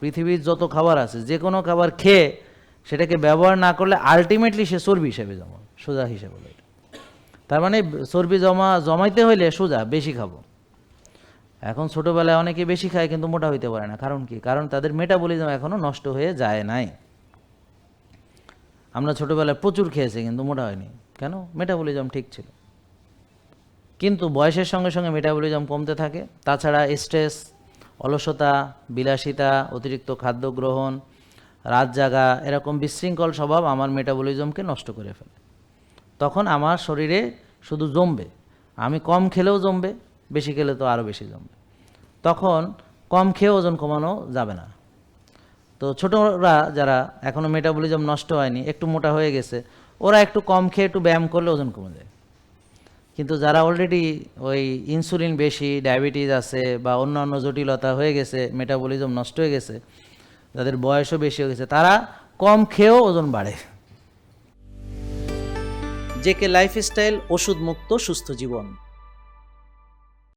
পৃথিবীর যত খাবার আছে যে কোনো খাবার খেয়ে সেটাকে ব্যবহার না করলে আলটিমেটলি সে চর্বি হিসেবে জমা, সোজা হিসেবে এটা। তার মানে চর্বি জমা, জমাইতে হইলে সোজা, বেশি খাব। এখন ছোটোবেলায় অনেকে বেশি খায় কিন্তু মোটা হইতে পারে না। কারণ কি? কারণ তাদের মেটাবলিজম এখনও নষ্ট হয়ে যায় নাই। আমরা ছোটোবেলায় প্রচুর খেয়েছি কিন্তু মোটা হয়নি। কেন? মেটাবলিজম ঠিক ছিল। কিন্তু বয়সের সঙ্গে সঙ্গে মেটাবলিজম কমতে থাকে। তাছাড়া স্ট্রেস অলসতা, বিলাসিতা, অতিরিক্ত খাদ্য গ্রহণ, রাত জাগা, এরকম বিশৃঙ্খল স্বভাব আমার মেটাবলিজমকে নষ্ট করে ফেলে। তখন আমার শরীরে শুধু জমবে। আমি কম খেলেও জমবে, বেশি খেলে তো আরও বেশি জমবে। তখন কম খেয়ে ওজন কমানো যাবে না। তো ছোটরা যারা এখনও মেটাবলিজম নষ্ট হয়নি, একটু মোটা হয়ে গেছে, ওরা একটু কম খেয়ে একটু ব্যায়াম করলে ওজন কমে যায়। কিন্তু যারা অলরেডি ওই ইনসুলিন বেশি ডায়াবেটিস আছে বা অন্যান্য জটিলতা হয়ে গেছে মেটাবলিজম নষ্ট হয়ে গেছে যাদের বয়সও বেশি হয়ে গেছে, তারা কম খেয়েও ওজন বাড়ে। যে কে লাইফস্টাইল ওষুধ মুক্ত সুস্থ জীবন।